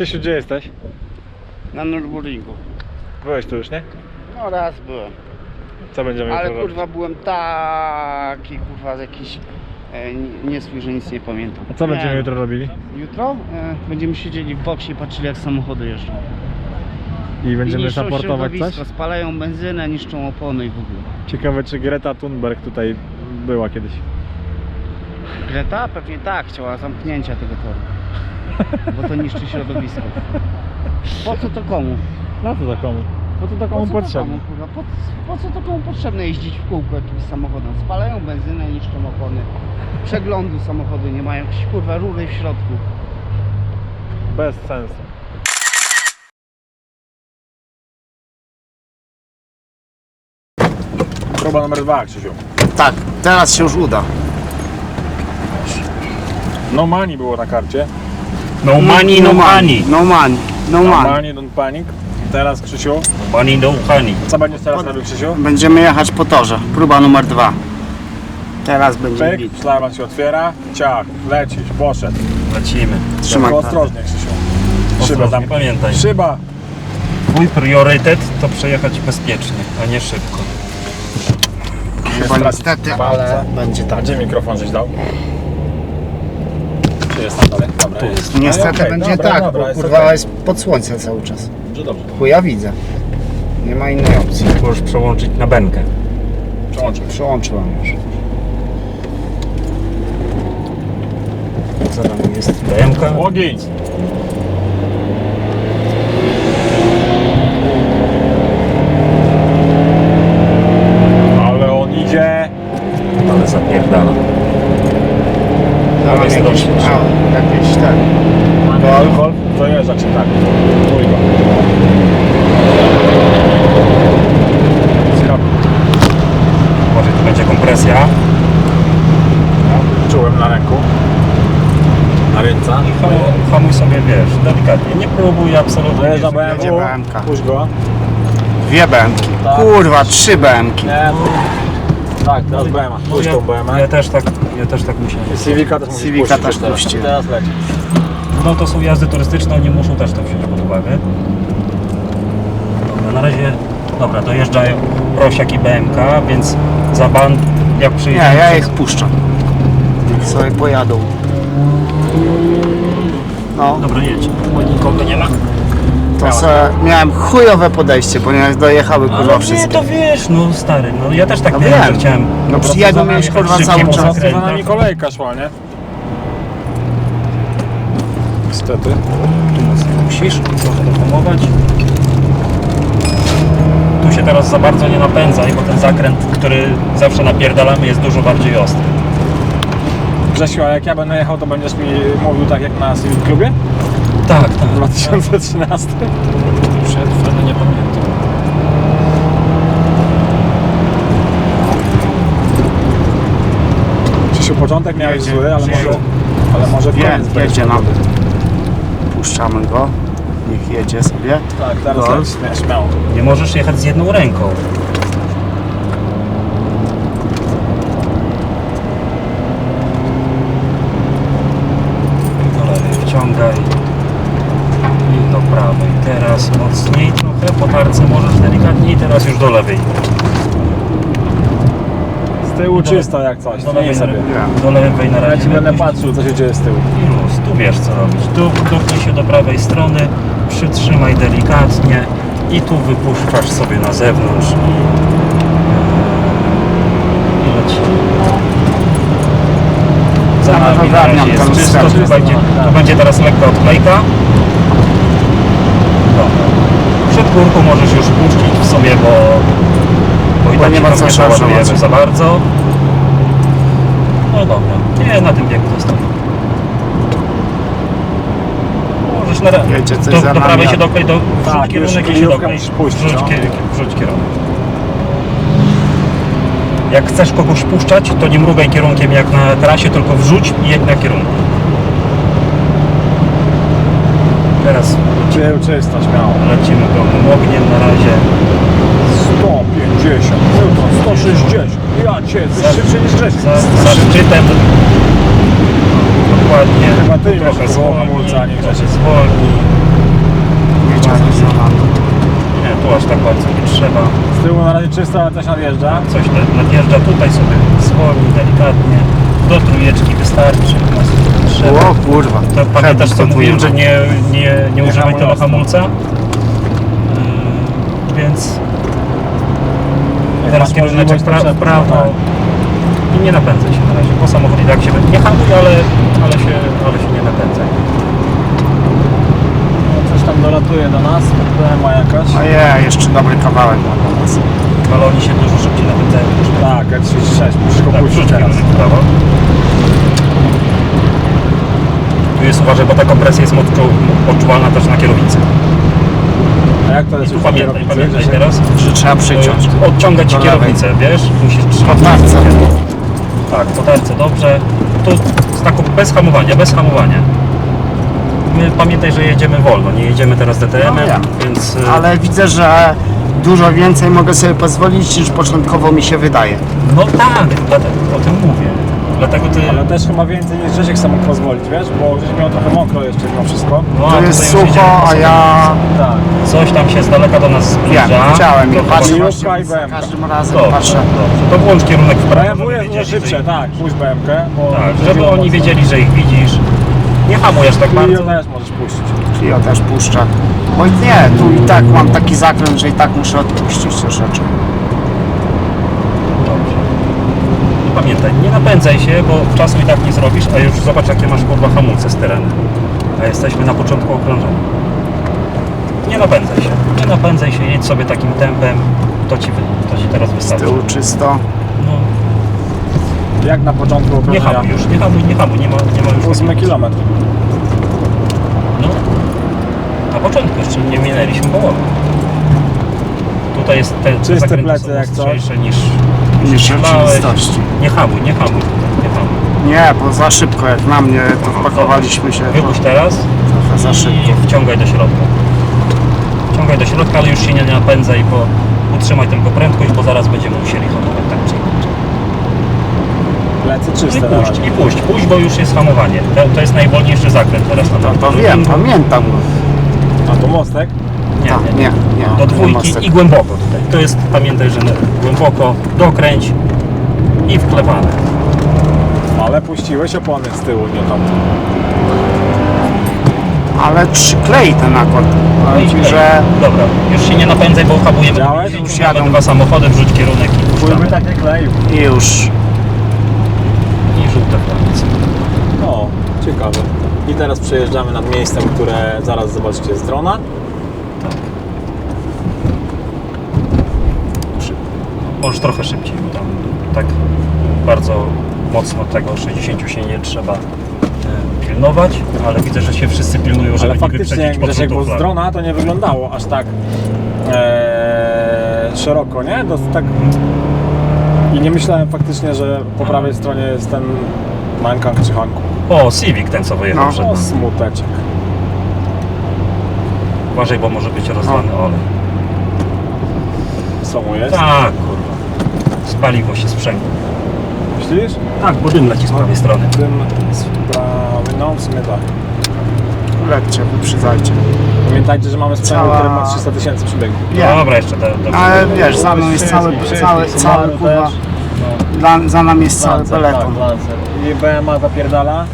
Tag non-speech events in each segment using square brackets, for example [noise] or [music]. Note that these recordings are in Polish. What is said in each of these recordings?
Czesiu, gdzie jesteś? Na Nürburgringu. Byłeś tu już, nie? No raz byłem. Co będziemy Ale jutro kurwa byłem taki kurwa jakiś e, nie- nieswój, że nic nie pamiętam. robić? A co będziemy jutro robili? Jutro e, będziemy siedzieli w boksie i patrzyli jak samochody jeżdżą. I I będziemy niszczą raportować środowisko, coś? spalają benzynę, niszczą opony i w ogóle. Ciekawe, czy Greta Thunberg tutaj była kiedyś. Greta? Pewnie tak, chciała zamknięcia tego toru. Bo to niszczy środowisko. Po co to komu? Na co to komu? Po co to komu po co potrzebne? To komu, kurwa? po, po co to komu potrzebne jeździć w kółko jakimś samochodem? Spalają benzynę, niszczą opony. Przeglądu samochody nie mają, jakieś kurwa rury w środku. Bez sensu. Próba numer dwa, Krzysiu. Tak, teraz się już uda. No money było na karcie. No money, no money. No money, no No money. money, don't panic. Teraz, Krzysiu, Money, no honey. co będziesz teraz robił, Krzysiu? Będziemy jechać po torze. Próba numer dwa. Teraz będzie Pyk, bit. szlaban się otwiera, ciach, lecisz, poszedł. Lecimy. Trzymaj Tylko ostrożnie, Krzysiu. Szyba Ostrożnie, zamknij. pamiętaj. Szyba! Twój priorytet to przejechać bezpiecznie, a nie szybko. Chyba niestety, ale będzie tak. gdzie mikrofon żeś dał? Jest tam dalej? Dobra, Tu jest. Niestety Okej, będzie dobra, tak, dobra, bo jest kurwa okej. jest pod słońce cały czas. Dobrze, dobrze. Chuja widzę. Nie ma innej opcji. Możesz przełączyć na benkę. Przełączmy. Przełączyłam już. Za nami jest BMK. Ogień! Ale on idzie. Ale zapierdala. Tam jest jakieś, dość. a, jakieś ten. Golf, golf, dojeżdża cię tak. Mój go. Zrobił. Może tu będzie kompresja. No, Czułem na ręku. Na ręce. I hamuj, hamuj sobie, wiesz, delikatnie. Nie próbuj absolutnie. Dojeżdża nie BMW. BMK. Puść go. Dwie BMki. Tak. Kurwa, trzy BMki. Nie. Tak, teraz BMA. Puść tą BMA. Ja też tak, ja też tak musiałem. Civica też musisz Civica puścić też teraz. puściłem. Teraz leci. No to są jazdy turystyczne, oni muszą też to wziąć pod uwagę. Dobra, na razie, dobra, dojeżdżają Prosiak i BMK, więc za ban, jak Nie, przyjedziemy... ja ich puszczam. Niech sobie pojadą. No, Dobra, jedź, bo nikogo nie ma. to se miałem chujowe podejście, ponieważ dojechały kurwa nie, wszystkie. to wiesz, no stary, no ja też tak No miałem, wiem. że chciałem... No przyjadą miałeś, kurwa, cały czas. Za nami kolejka szła, nie? Niestety. Tu mocno musisz trochę dohamować. Tu się teraz za bardzo nie napędzaj, bo ten zakręt, który zawsze napierdalamy jest dużo bardziej ostry. Grzesiu, a jak ja będę jechał, to będziesz mi mówił tak jak na Civic Clubie? Tak, W tak. 2013? Przed wtedy nie pamiętam. Grzesiu, początek miałeś zły, ale może, ale może koniec będzie jedzie nam. Puszczamy go. Niech jedzie sobie. Tak, śmiało. Nie możesz jechać z jedną ręką. Do lewej wciągaj. I do prawej. Teraz mocniej trochę. Po tarce możesz delikatniej. Teraz już do lewej. Tyłu czysto jak coś, Do to nie lewej, sobie. na, do lewej na Ja razie. ci będę patrzył, co się dzieje z tyłu. I luz. Tu wiesz co robić. Tu dopnij się do prawej strony. Przytrzymaj delikatnie. I tu wypuszczasz sobie na zewnątrz. I, i leci. Za Dobra, nami na razie jest czysto. Tu będzie, tu będzie teraz lekka odklejka. Dobra. Przed górką możesz już puścić w sobie, bo, bo tak nie ma co szarżować. za bardzo. No dobra. Nie, na tym biegu zostawię. Możesz na ra- Jedzie coś do, za do prawej się doklej, do, wrzuć Tak, już kierunek i się kryjówkę doklej. musisz puścić, Wrzuć, no. kier- wrzuć kierunek. Jak chcesz kogoś puszczać, to nie mrugaj kierunkiem jak na trasie, tylko wrzuć i jedź na kierunku. Teraz Tył czysto, śmiało. lecimy pełnym ogniem na razie. 150, to 160, ja cię, jesteś szybszy niż Grześka. Za szczytem dokładnie. Chyba ty nie masz tego hamulca, nie Zwolni. Nie, tu aż tak bardzo nie trzeba. Z tyłu na razie czysto, ale coś nadjeżdża. Coś nadjeżdża, tutaj sobie zwolni delikatnie. Do trójeczki wystarczy. O kurwa. To pamiętasz co mówiłem, że nie, nie, nie używaj tego hamulca? Yy, więc teraz kierunek pra, tak. i nie napędzaj się na razie. Po samochodzie tak się nie hamuj, ale, ale, się, ale się nie napędzaj. No, coś tam dolatuje do nas, problema jakaś. Ojej, jeszcze dobry kawałek mam do nas. Ale oni się dużo szybciej napędzają. Tak, F36, musisz go Tak, wrzuć teraz. prawo. Tu jest uważaj, bo ta kompresja jest odczu- odczuwalna też na kierownicy. A jak to I jest tu już pamiętaj, kierownicy, pamiętaj że się- teraz. Że trzeba przyciąć. Y, Odciągać ci Do lewej. kierownicę, wiesz? Musisz trzymać. Po tarce. Tak, po tarce, dobrze. Tu z taką bez hamowania, bez hamowania. My pamiętaj, że jedziemy wolno, nie jedziemy teraz DTM, No wiem. więc y, Ale widzę, że dużo więcej mogę sobie pozwolić niż początkowo mi się wydaje. no tak, dlatego. Dlatego ty. Ale też chyba więcej niż Grzesiek sam mógł pozwolić, wiesz? Bo Grzesiek miał trochę mokro jeszcze mimo wszystko. No, a To jest tutaj już jedziemy sucho, a ja Tak. Coś tam się z daleka do nas zbliża. wiem, chciałem i To patrzę chyba właśnie, i za BMW. każdym razem Dobrze, patrzę. dobrze. To włącz kierunek w prawo. BMW żeby jest dużo wiedzieli, że szybsze, ich- tak, puść BMK, bo... Tak, żeby mocno. oni wiedzieli, że ich widzisz. Nie hamujesz tak Clio bardzo. też możesz puścić. Clio też puszcza. Bo nie, tu i tak mam taki zakręt, że i tak muszę odpuścić troszeczkę. Dobrze. I pamiętaj, nie napędzaj się, bo czasu i tak nie zrobisz, a już zobacz jakie masz kurwa hamulce z terenu. A jesteśmy na początku okrążenia. Nie napędzaj się. Nie napędzaj się, jedź sobie takim tempem. To ci, to ci teraz Z wystarczy. tyłu czysto. No, Jak na początku nie okrążenia. hamuj już, nie hamuj, nie hamuj, nie ma, nie ma już. 8 takiego- km. No, na początku jeszcze nie minęliśmy połowy. Tutaj jest te Czyste zakręty plecy są jak niż, Nie hamuj, nie hamuj, nie hamuj. Nie, bo za szybko jak na mnie to wpakowaliśmy się Wypuść teraz trochę za szybko. i wciągaj do środka. Wciągaj do środka, ale już się nie napędzaj, bo utrzymaj tylko prędkość, bo zaraz będziemy musieli hamować tak czy inaczej. Plecy No czyste i na puść, razie. i puść, puść, bo już jest hamowanie. To, to jest najwolniejszy zakręt teraz na No tym to drugim. wiem, pamiętam. A to mostek? Nie, Tak, nie, nie, nie. Do dwójki i głęboko tutaj. To jest, pamiętaj, że głęboko, dokręć i wklepane. Ale puściłeś opony z tyłu, nie tam. Ale przyklei ten nakład. Powiem ci, że Dobra, już się nie napędzaj, bo hamujemy. Widziałeś? Już Już jadą dwa samochody, wrzuć kierunek i puszczamy. tak nie kleił. już. I żółte flamice. O, ciekawe. I teraz przejeżdżamy nad miejscem, które zaraz zobaczycie z drona. Tak. Możesz trochę szybciej, bo tam tak bardzo mocno tego 60 się nie trzeba e, pilnować, ale widzę, że się wszyscy pilnują, żeby Ale nie faktycznie, wyprzedzić pod bo żółtą z drona to nie wyglądało aż tak e, szeroko, nie? To tak... I nie myślałem faktycznie, że po prawej stronie jest ten Mankang czy Hanku. O, Civic ten co wyjechał No. przed O, smuteczek. Uważaj, bo może być rozlany olej. Co mu jest? Tak, kurwa. Z paliwo się sprzęgło. Myślisz? Tak, bo dym leci z prawej strony. Tym z prawej, no w sumie tak. Wyprzedzajcie. Pamiętajcie, że mamy sprzęt, Cała- który ma 300 tysięcy przebiegu. Nie. Dobra, jeszcze do Ale wiesz, za mną jest cały, cały, cały kurwa. No. Dla, za nami jest cały peleton. tak. I BMA zapierdala.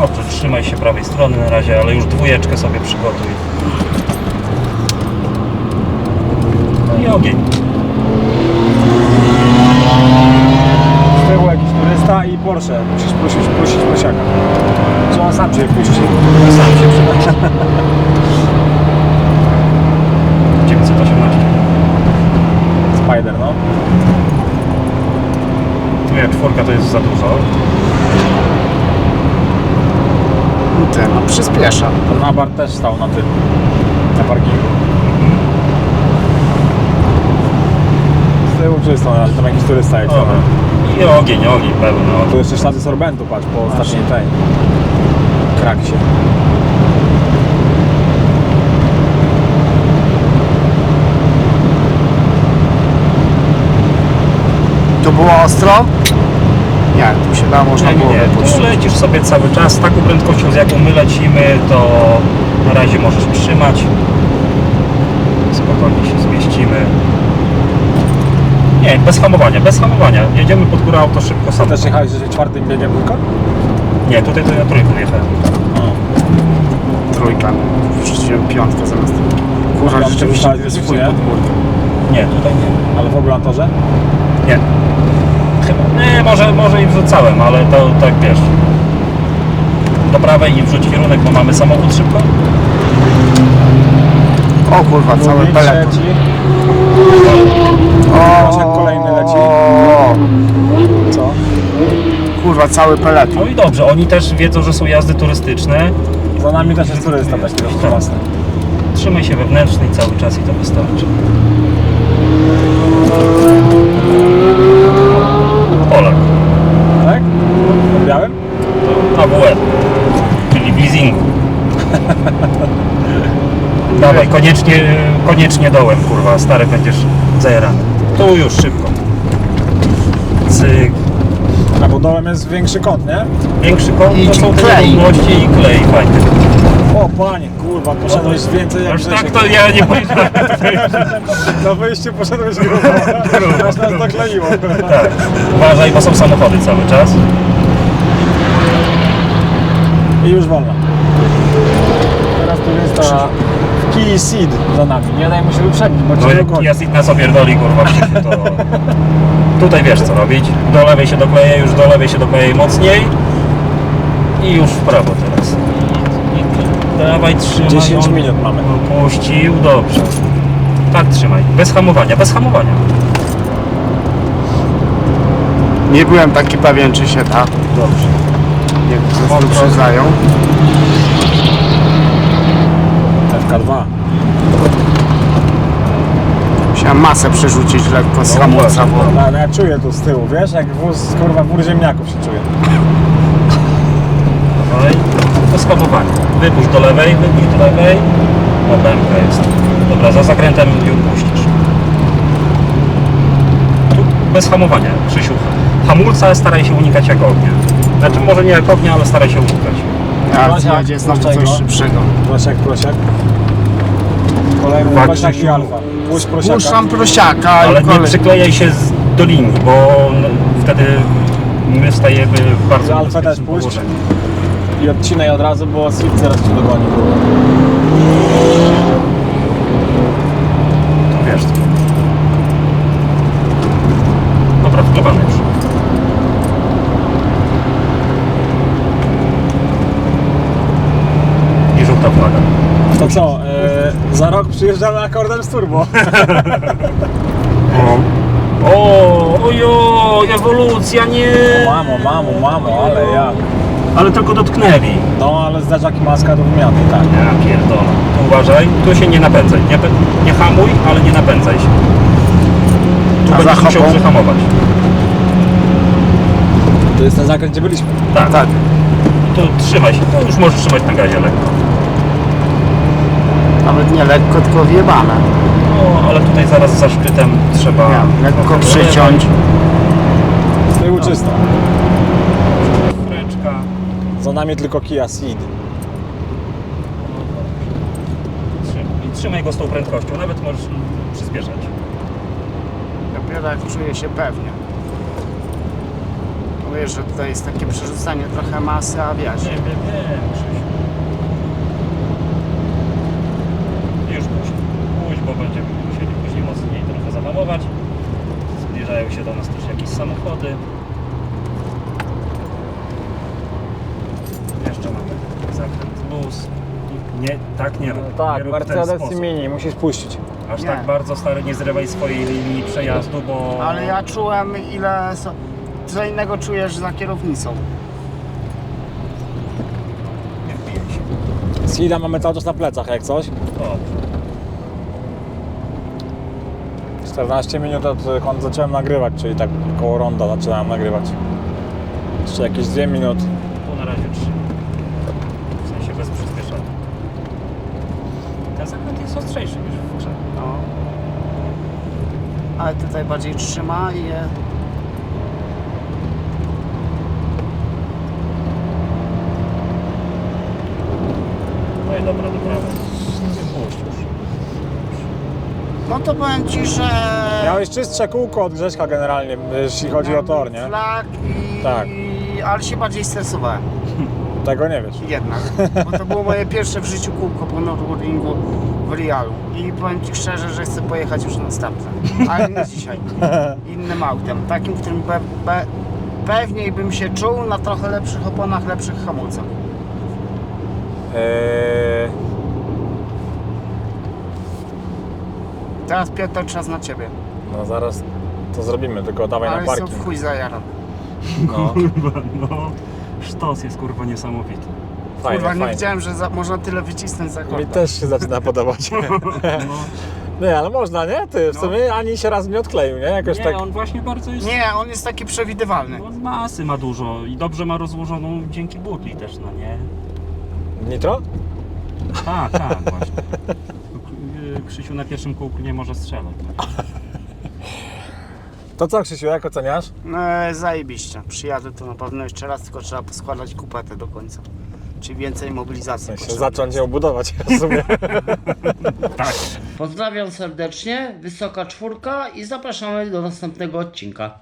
Dobrze, trzymaj się prawej strony na razie, ale już dwójeczkę sobie przygotuj. I ogień. Z tyłu jakiś turysta i Porsche. Musisz prosić, prosić prosiaka. Czy on sam cię puści? Sam się przyda. 918. Spider, no. Twoja czwórka to jest za dużo. Ty, no przyspiesza. Ten Abar też stał na tym. Na parkingu. Z tyłu czysto, ale tam jakiś turysta jedzie. Dobra. I ogień, ogień pełny. Tu jeszcze ślady sorbentu, patrz, po ostatniej tej. Kraksie. Tu było ostro? Nie, tu się da, można Nie, było nie, tu lecisz sobie cały czas. Taką prędkością, z jaką my lecimy, to na razie możesz trzymać. spokojnie się zmieścimy. Nie, bez hamowania, bez hamowania. Jedziemy pod górę auto szybko sam. też jechałeś że czwartym biegiem tylko? Nie, tutaj to ja trójką jechałem. Trójka. Wrzuciłem piątkę zamiast. Kurwa, rzeczywiście to jest swój nie? podwórko. Nie, tutaj nie. Ale w ogóle na torze? Nie. Chyba. Nie, może, może i wrzucałem, ale to tak wiesz. Do prawej i wrzuć kierunek, bo mamy samochód szybko. O kurwa, cały Drugi, trzeci. O, Prosiak kolejny leci. o, Co? Kurwa, cały peleton. No i dobrze, oni też wiedzą, że są jazdy turystyczne. Za nami też jest turysta taki dość własny. Trzymaj się wewnętrznej cały czas i to wystarczy. Polak. Tak? Pod białym? To AWR. Czyli w leasingu. [laughs] Dawaj, koniecznie, koniecznie dołem, kurwa, stary będziesz zajerany. Tu już szybko. Cyk. A bo dołem jest większy kąt, nie? Większy kąt I to są te nierówności i klej, fajnie. O panie, kurwa, poszedłeś więcej jak Aż tak Grzesiek. to ja nie powiedziałem. [laughs] Na wyjściu poszedłeś grubo. Aż nas dokleiło. Tak, uważaj, bo są samochody cały czas. I już wolno. Teraz turysta w Key Seed za nami. Nie daj mu się wyprzedzić, bo No jak ja nas opierdoli, kurwa, w życiu, to... Tutaj wiesz co robić. Do lewej się dokleję, już do lewej się dokleję mocniej. I już w prawo teraz. I, i, dawaj, trzymaj. 10 on minut mamy. Puścił, dobrze. Tak trzymaj. Bez hamowania, bez hamowania. Nie byłem taki pewien, czy się da. Dobrze. Jak Mam nas wyprzedzają. FK2. Musiałem masę przerzucić lekko z hamulca, bo No, ale ja czuję tu z tyłu, wiesz? Jak wóz, kurwa, wór ziemniaków się czuje. Dawaj. Bez hamowania. Wypuść do lewej, wypuść do lewej. O, bębka jest. Dobra, za zakrętem ją puścisz. Tu bez hamowania, Krzysiu. Hamulca staraj się unikać jak ognia. Znaczy może nie jak ognia, ale staraj się unikać. ja Prosiak, jedzie znowu puszczaj coś go. szybszego. Prosiak, prosiak. Kolejny Uwaga, prosiak i Krzysiu. alfa. Puść prosiaka. Puszczam prosiaka Ale i nie kolej. przyklejaj się z, do linii, bo no, wtedy my stajemy w bardzo Alfę niebezpiecznym też puść. położeniu. I odcinaj od razu, bo Seed zaraz cię dogoni. To wiesz co. Dobra, wklewamy już. I żółta flaga. To co, e, przyjeżdżamy akordem z turbo. O, ojo, ewolucja, nie! Mamo, mamo, mamo, ale ja. Ale tylko dotknęli. No, ale zderzak i maska do wymiany, tak. Ja pierdolę. Tu uważaj, tu się nie napędzaj. Nie, nie hamuj, ale nie napędzaj się. Tu A będziesz za musiał hopą? przyhamować. To jest ten zakręt, gdzie byliśmy. Tak, Tak. tu trzymaj się. Tu już możesz trzymać na gazie lekko. Nawet nie lekko, tylko wjebane. No, ale tutaj zaraz za szczytem trzeba... Ja, lekko trochę przyciąć. Z tyłu czysto. Freczka. Za nami tylko Kia Ceed. Trzymaj. I trzymaj go z tą prędkością. Nawet możesz przyspieszać. Dopiero jak czuję się pewnie. Wiesz, że tutaj jest takie przerzucanie trochę masy, a wiesz. Wiem, wiem, wiem, Krzysiu. Już puść. Puść, bo będziemy musieli później mocniej trochę zahamować. Zbliżają się do nas też jakieś samochody. Jeszcze mamy zakręt luz. Nie, tak nie rób. nie Tak, rób w ten Mercedes sposób. Mini, musisz puścić. Aż Nie. tak bardzo stary nie zrywaj swojej linii przejazdu, bo... Ale ja czułem ile... Co innego czujesz za kierownicą. Nie wbijaj się. Ceeda mamy cały czas na plecach, jak coś. Dobrze. 14 minut od kiedy zacząłem nagrywać, czyli tak koło ronda zaczynałem nagrywać. Jeszcze jakieś 2 minuty. Tu na razie trzy. W sensie bez przyspieszenia. Ten zakręt jest ostrzejszy niż w grze. No. Ale tutaj bardziej trzyma i je... No i dobra, dobra. Puść już. No to powiem Ci, że... Miałeś czystsze kółko od Grześka generalnie, jeśli chodzi o tor, nie? Flak i... Tak. Ale się bardziej stresowałem. [laughs] Tego nie wiesz. Jednak. Bo to było moje pierwsze w życiu kółko po Nürburgringu w Realu. I powiem Ci szczerze, że chcę pojechać już następne. Ale nie dzisiaj. [laughs] Innym autem. Takim, którym pe, pe, pewniej bym się czuł na trochę lepszych oponach, lepszych hamulcach. Eee, Teraz Piotr czas na Ciebie. no zaraz to zrobimy, tylko dawaj Ale na jestem parking. w chuj zajaram. No, [laughs] Kurwa, no. Sztos jest kurwa niesamowity. fajnie, Kurwa, nie fajnie. wiedziałem, że za, można tyle wycisnąć za Mi kordę. też się zaczyna podobać. No. [laughs] [laughs] Nie, ale można, nie? Ty, w No. sumie ani się raz nie odkleił, nie? Jakoś Nie, tak... on właśnie bardzo jest... Nie, on jest taki przewidywalny. On masy ma dużo i dobrze ma rozłożoną dzięki butli też, no nie? Nitro? Tak, tak, właśnie. Krzysiu na pierwszym kółku nie może strzelać. [laughs] To co Krzysiu, jak oceniasz? E, zajebiście. Przyjadę tu na pewno jeszcze raz, tylko trzeba poskładać kupetę do końca. Czyli więcej mobilizacji. Potrzebne zacząć ją budować [laughs] w sumie. [laughs] Tak. Pozdrawiam serdecznie, wysoka czwórka i zapraszamy do następnego odcinka.